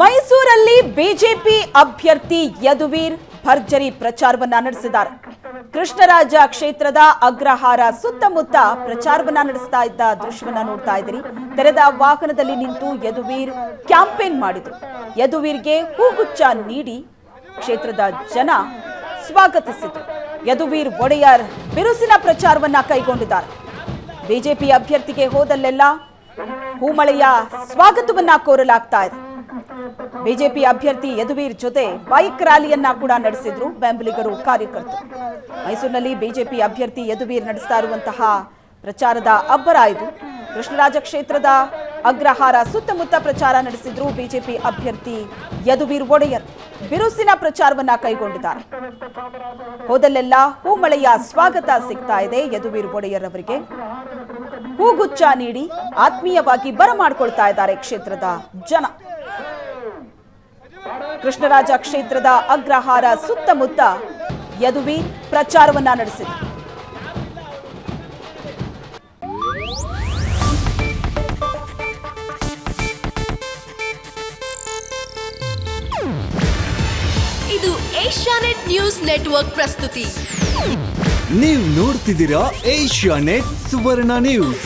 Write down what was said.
ಮೈಸೂರಲ್ಲಿ ಬಿಜೆಪಿ ಅಭ್ಯರ್ಥಿ ಯದುವೀರ್ ಭರ್ಜರಿ ಪ್ರಚಾರವನ್ನ ನಡೆಸಿದ್ದಾರೆ. ಕೃಷ್ಣರಾಜ ಕ್ಷೇತ್ರದ ಅಗ್ರಹಾರ ಸುತ್ತಮುತ್ತ ಪ್ರಚಾರವನ್ನ ನಡೆಸ್ತಾ ಇದ್ದ ದೃಶ್ಯವನ್ನ ನೋಡ್ತಾ ಇದ್ದೀರಿ. ತೆರೆದ ವಾಹನದಲ್ಲಿ ನಿಂತು ಯದುವೀರ್ ಕ್ಯಾಂಪೇನ್ ಮಾಡಿದ್ರು. ಯದುವೀರ್ಗೆ ಹೂಗುಚ್ಛ ನೀಡಿ ಕ್ಷೇತ್ರದ ಜನ ಸ್ವಾಗತಿಸಿದ್ರು. ಯದುವೀರ್ ಒಡೆಯರ್ ಬಿರುಸಿನ ಪ್ರಚಾರವನ್ನ ಕೈಗೊಂಡಿದ್ದಾರೆ. ಬಿಜೆಪಿ ಅಭ್ಯರ್ಥಿಗೆ ಹೋದಲ್ಲೆಲ್ಲ ಹೂಮಳೆಯ ಸ್ವಾಗತವನ್ನ ಕೋರಲಾಗ್ತಾ ಇದೆ. ಬಿಜೆಪಿ ಅಭ್ಯರ್ಥಿ ಯದುವೀರ್ ಜೊತೆ ಬೈಕ್ ರ್ಯಾಲಿಯನ್ನ ಕೂಡ ನಡೆಸಿದ್ರು ಬೆಂಬಲಿಗರು ಕಾರ್ಯಕರ್ತರು. ಮೈಸೂರಿನಲ್ಲಿ ಬಿಜೆಪಿ ಅಭ್ಯರ್ಥಿ ಯದುವೀರ್ ನಡೆಸ್ತಾ ಇರುವಂತಹ ಪ್ರಚಾರದ ಅಬ್ಬರ ಇದು. ಕೃಷ್ಣರಾಜ ಕ್ಷೇತ್ರದ ಅಗ್ರಹಾರ ಸುತ್ತಮುತ್ತ ಪ್ರಚಾರ ನಡೆಸಿದ್ರು ಬಿಜೆಪಿ ಅಭ್ಯರ್ಥಿ ಯದುವೀರ್ ಒಡೆಯರ್. ಬಿರುಸಿನ ಪ್ರಚಾರವನ್ನ ಕೈಗೊಂಡಿದ್ದಾರೆ. ಹೋದಲ್ಲೆಲ್ಲ ಹೂಮಳೆಯ ಸ್ವಾಗತ ಸಿಗ್ತಾ ಇದೆ ಯದುವೀರ್ ಒಡೆಯರ್ ಅವರಿಗೆ. ಹೂಗುಚ್ಚ ನೀಡಿ ಆತ್ಮೀಯವಾಗಿ ಬರಮಾಡ್ಕೊಳ್ತಾ ಇದ್ದಾರೆ ಕ್ಷೇತ್ರದ ಜನ. ಕೃಷ್ಣರಾಜ ಕ್ಷೇತ್ರದ ಅಗ್ರಹಾರ ಸುತ್ತಮುತ್ತ ಯದುವಿ ಪ್ರಚಾರವನ್ನ ನಡೆಸಿದೆ. ಇದು ಏಷ್ಯಾನೆಟ್ ನ್ಯೂಸ್ ನೆಟ್ವರ್ಕ್ ಪ್ರಸ್ತುತಿ. ನೀವು ನೋಡ್ತಿದ್ದೀರಾ ಏಷ್ಯಾ ನೆಟ್ ಸುವರ್ಣ ನ್ಯೂಸ್.